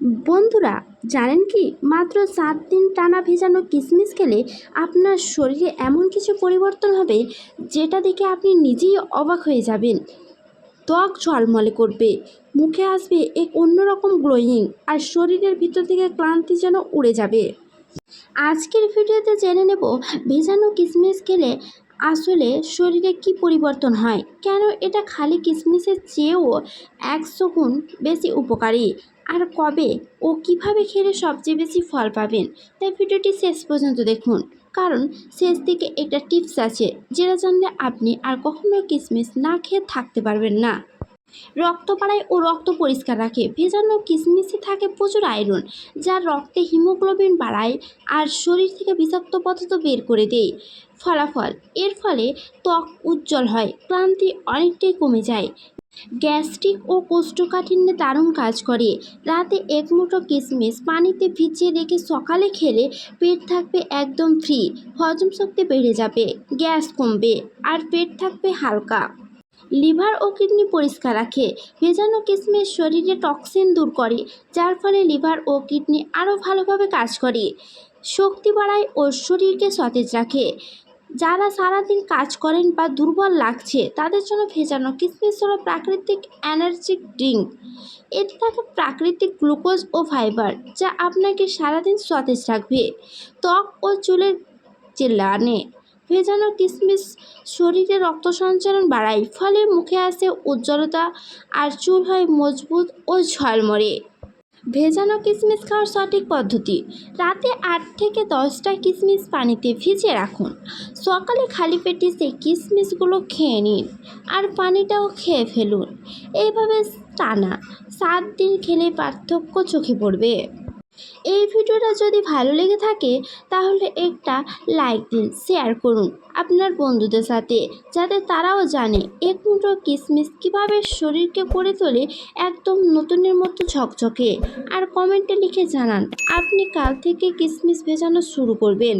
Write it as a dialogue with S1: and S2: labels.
S1: বন্ধুরা, জানেন কি? মাত্র সাত দিন টানা ভেজানো কিশমিশ খেলে আপনার শরীরে এমন কিছু পরিবর্তন হবে যেটা দেখে আপনি নিজেই অবাক হয়ে যাবেন। ত্বক ঝলমলে করবে, মুখে আসবে এক অন্যরকম গ্লোয়িং আর শরীরের ভিতর থেকে ক্লান্তি যেন উড়ে যাবে। আজকের ভিডিওতে জেনে নেব ভেজানো কিশমিশ খেলে আসলে শরীরে কি পরিবর্তন হয়। কেন এটা খালি কিশমিশের চেয়েও একশো গুণ বেশি উপকারী? আর কবে ও কীভাবে খেলে সবচেয়ে বেশি ফল পাবেন? তাই ভিডিওটি শেষ পর্যন্ত দেখুন। কারণ শেষ দিকে একটা টিপস আছে, যেটা জানলে আপনি আর কখনো কিশমিশ না খেয়ে থাকতে পারবেন না। রক্ত বাড়ায় ও রক্ত পরিষ্কার রাখে। ভেজানো কিশমিশে থাকে প্রচুর আয়রন, যা রক্তে হিমোগ্লোবিন বাড়ায় আর শরীর থেকে বিষাক্ত পদার্থ বের করে দেয়। ফলাফল, এর ফলে ত্বক উজ্জ্বল হয়, ক্লান্তি অনেকটাই কমে যায়। গ্যাস্ট্রিক ও কোষ্ঠকাঠিন্যে দারুণ কাজ করে। রাতে এক মুঠো কিশমিশ পানিতে ভিজিয়ে রেখে সকালে খেলে পেট থাকবে একদম ফ্রি। হজম শক্তি বেড়ে যাবে, গ্যাস কমবে, আর পেট থাকবে হালকা। লিভার ও কিডনি পরিষ্কার রাখে। ভেজানো কিশমিশ শরীরে টক্সিন দূর করে, যার ফলে লিভার ও কিডনি আরও ভালোভাবে কাজ করে। শক্তি বাড়ায় ও শরীরকে সতেজ রাখে। যারা সারাদিন কাজ করেন বা দুর্বল লাগছে, তাদের জন্য ভেজানো কিসমিস হলো প্রাকৃতিক এনার্জি ড্রিঙ্ক। এতে থাকে প্রাকৃতিক গ্লুকোজ ও ফাইবার, যা আপনাকে সারাদিন সতেজ রাখবে। ত্বক ও চুলের চেলানে ভেজানো কিশমিশ শরীরে রক্ত সঞ্চালন বাড়ায়, ফলে মুখে আসে উজ্জ্বলতা আর চুল হয় মজবুত ও ঝলমরে ভেজানো কিশমিশ খাওয়ার সঠিক পদ্ধতি। রাতে আট থেকে দশটা কিশমিশ পানিতে ভিজিয়ে রাখুন। সকালে খালি পেটে সেই কিশমিশগুলো খেয়ে নিন আর পানিটাও খেয়ে ফেলুন। এইভাবে টানা সাত দিন খেলে পার্থক্য চোখে পড়বে। এই ভিডিওটা যদি ভালো লেগে থাকে, তাহলে একটা লাইক দিন শেয়ার করুন। আপনার বন্ধুদের সাথে, যাতে তারাও জানে এক মুঠো কিশমিশ কীভাবে শরীরকে করে তোলে একদম নতুনের মতো ঝকঝকে। আর কমেন্টে লিখে জানান, আপনি কাল থেকে কিসমিস ভেজানো শুরু করবেন।